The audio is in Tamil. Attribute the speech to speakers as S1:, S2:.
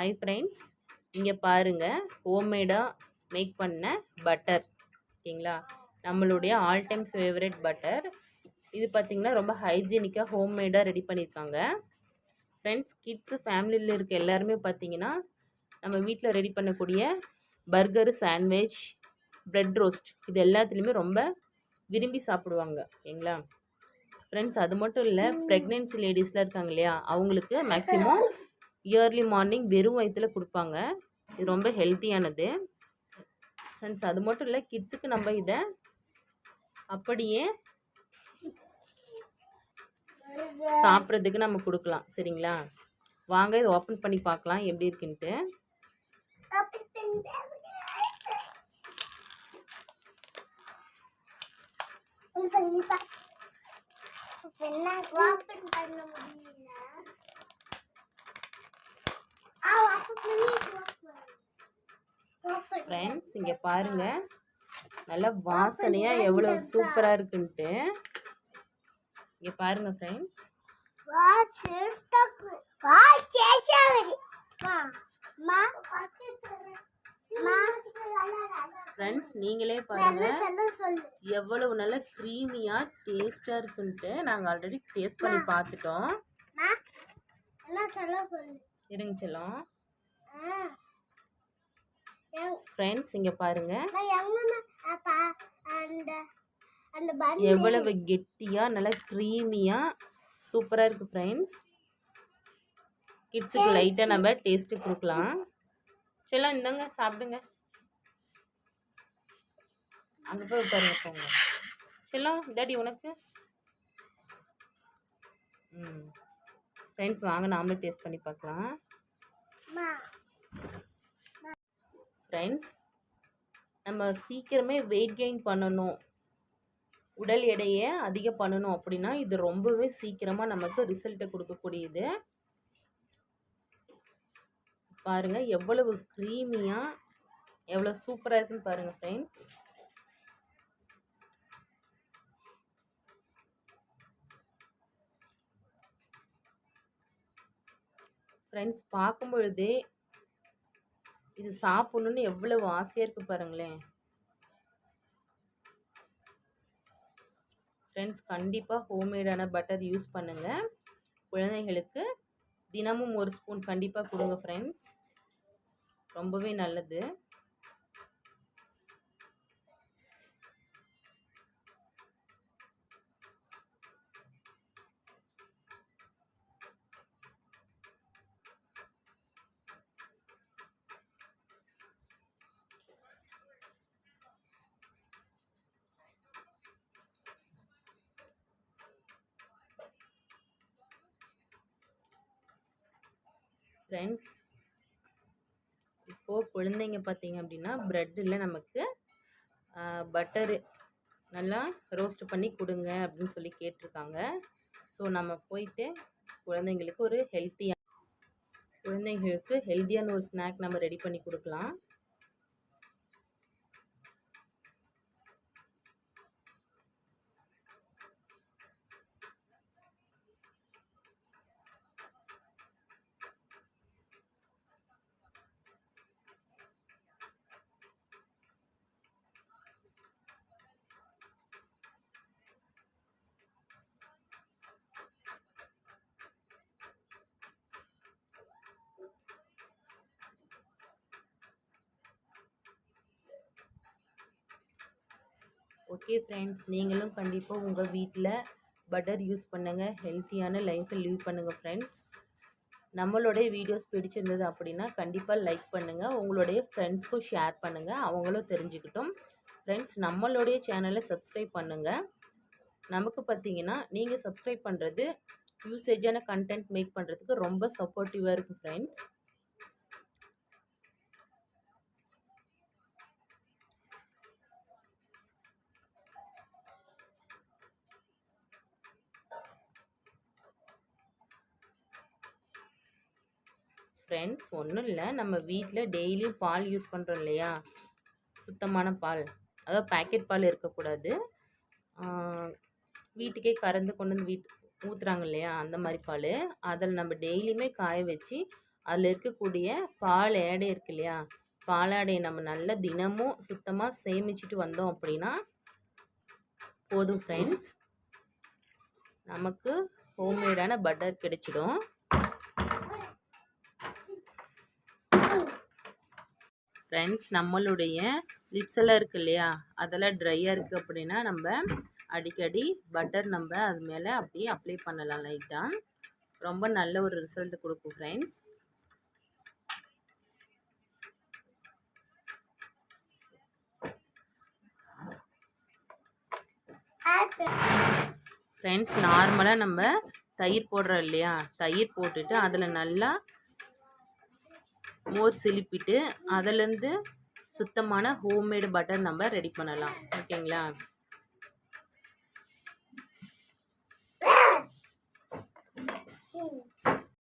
S1: ஹாய் ஃப்ரெண்ட்ஸ் இங்கே பாருங்கள் ஹோம்மேடாக மேக் பண்ண பட்டர் ஓகேங்களா? நம்மளுடைய ஆல் டைம் ஃபேவரட் பட்டர் இது பார்த்திங்கன்னா ரொம்ப ஹைஜீனிக்காக ஹோம்மேடாக ரெடி பண்ணியிருக்காங்க ஃப்ரெண்ட்ஸ் கிட்ஸு ஃபேமிலியில் இருக்க எல்லாருமே பார்த்தீங்கன்னா நம்ம வீட்டில் ரெடி பண்ணக்கூடிய பர்கரு சாண்ட்விச் ப்ரெட் ரோஸ்ட் இது எல்லாத்துலேயுமே ரொம்ப விரும்பி சாப்பிடுவாங்க. ஓகேங்களா? ஃப்ரெண்ட்ஸ் அது மட்டும் இல்லை ப்ரெக்னென்சி லேடிஸ்லாம் இருக்காங்க இல்லையா? அவங்களுக்கு மேக்ஸிமம் இயர்லி மார்னிங் வெறும் வயிற்றில் கொடுப்பாங்க. இது ரொம்ப ஹெல்த்தியானது. ஃப்ரெண்ட்ஸ் அது மட்டும் இல்லை கிட்ஸுக்கு நம்ம இதை அப்படியே சாப்பிட்றதுக்கு நம்ம கொடுக்கலாம். சரிங்களா? வாங்க இதை ஓப்பன் பண்ணி பார்க்கலாம் எப்படி இருக்குன்ட்டு.
S2: ஓப்பன் பண்ண முடியல ஆ ஓப்பன் பண்ணி ஓப்பன்
S1: ஃப்ரெண்ட்ஸ் இங்கே பாருங்கள் நல்லா வாசனையாக எவ்வளோ சூப்பராக இருக்குன்ட்டு. இங்கே பாருங்கள் ஃப்ரெண்ட்ஸ் ஃப்ரெண்ட்ஸ் நீங்களே பாருங்கள் எவ்வளவு நல்ல க்ரீமியாக டேஸ்ட்டாக இருக்குன்ட்டு நாங்கள் ஆல்ரெடி டேஸ்ட் பண்ணி பார்த்துட்டோம். இருங்க செல்லம். ஃப்ரெண்ட்ஸ் இங்கே பாருங்கள் எவ்வளவு கெட்டியாக நல்லா க்ரீமியாக சூப்பராக இருக்குது ஃப்ரெண்ட்ஸ் கிட்ஸுக்கு லைட்டாக நம்ம டேஸ்ட்டு கொடுக்கலாம். செல்லம் இந்தாங்க சாப்பிடுங்க. அங்கே போய் உட்காருங்க போங்க செல்லம் டாடி உனக்கு. ம். ஃப்ரெண்ட்ஸ் வாங்க நாமளே டேஸ்ட் பண்ணி பார்க்கலாம். ஃப்ரெண்ட்ஸ் நம்ம சீக்கிரமே வெயிட் கெயின் பண்ணணும். உடல் எடையை அதிகம் பண்ணணும் அப்படின்னா இது ரொம்பவே சீக்கிரமாக நமக்கு ரிசல்ட்டை கொடுக்கக்கூடியது. பாருங்கள் எவ்வளவு க்ரீமியாக எவ்வளோ சூப்பராக இருக்குன்னு பாருங்கள் ஃப்ரெண்ட்ஸ் ஃப்ரெண்ட்ஸ் பார்க்கும் பொழுதே இது சாப்பிட்ணுன்னு எவ்வளவு ஆசையாக இருக்குது பாருங்களேன். ஃப்ரெண்ட்ஸ் கண்டிப்பாக ஹோம்மேடான பட்டர் யூஸ் பண்ணுங்கள் குழந்தைங்களுக்கு தினமும் ஒரு ஸ்பூன் கண்டிப்பாக கொடுங்க ஃப்ரெண்ட்ஸ் ரொம்பவே நல்லது. ஃப்ரெண்ட்ஸ் இப்போது குழந்தைங்க பார்த்தீங்க அப்படின்னா ப்ரெட்டில் நமக்கு பட்டரு நல்லா ரோஸ்ட் பண்ணி கொடுங்க அப்படின்னு சொல்லி கேட்டிருக்காங்க. ஸோ நம்ம போயிட்டு குழந்தைங்களுக்கு ஒரு ஹெல்த்தியாக குழந்தைங்களுக்கு ஹெல்த்தியான ஒரு ஸ்நாக் நம்ம ரெடி பண்ணி கொடுக்கலாம். ஓகே ஃப்ரெண்ட்ஸ் நீங்களும் கண்டிப்பாக உங்கள் வீட்டில் பட்டர் யூஸ் பண்ணுங்கள் ஹெல்த்தியான லைஃப்பை லீவ் பண்ணுங்கள் ஃப்ரெண்ட்ஸ் நம்மளுடைய வீடியோஸ் பிடிச்சிருந்தது அப்படின்னா கண்டிப்பாக லைக் பண்ணுங்கள் உங்களுடைய ஃப்ரெண்ட்ஸ்க்கும் ஷேர் பண்ணுங்கள் அவங்களும் தெரிஞ்சுக்கிட்டோம். ஃப்ரெண்ட்ஸ் நம்மளுடைய சேனலை சப்ஸ்கிரைப் பண்ணுங்கள் நமக்கு பார்த்தீங்கன்னா நீங்கள் சப்ஸ்கிரைப் பண்ணுறது யூசேஜான கண்டென்ட் மேக் பண்ணுறதுக்கு ரொம்ப சப்போர்ட்டிவாக இருக்குது ஃப்ரெண்ட்ஸ் ஃப்ரெண்ட்ஸ் ஒன்றும் இல்லை. நம்ம வீட்டில் டெய்லியும் பால் யூஸ் பண்ணுறோம் இல்லையா? சுத்தமான பால். அதாவது பேக்கெட் பால் இருக்கக்கூடாது. வீட்டுக்கே கறந்து கொண்டு வந்து வீட் ஊற்றுறாங்க இல்லையா? அந்த மாதிரி பால். அதில் நம்ம டெய்லியுமே காய வச்சு அதில் இருக்கக்கூடிய பால் ஏடை இருக்கு இல்லையா? பாலாடையை நம்ம நல்லா தினமும் சுத்தமாக சேமிச்சிட்டு வந்தோம் அப்படின்னா போதும் ஃப்ரெண்ட்ஸ் நமக்கு ஹோம்மேடான பட்டர் கிடைச்சிடும். ஃப்ரெண்ட்ஸ் நம்மளுடைய லிப்ஸெல்லாம் இருக்கு இல்லையா? அதெல்லாம் ட்ரையாக இருக்குது அப்படின்னா நம்ம அடிக்கடி பட்டர் நம்ம அது மேலே அப்படியே அப்ளை பண்ணலாம் லைட்டாக ரொம்ப நல்ல ஒரு ரிசல்ட் கொடுக்கும் ஃப்ரெண்ட்ஸ் ஃப்ரெண்ட்ஸ் நார்மலாக நம்ம தயிர் போடுறோம் இல்லையா? தயிர் போட்டுட்டு அதில் நல்லா மோர் சிலிப்பிட்டு அதுலேருந்து சுத்தமான ஹோம்மேடு பட்டர் நம்ம ரெடி பண்ணலாம் ஓகேங்களா
S2: Hmm.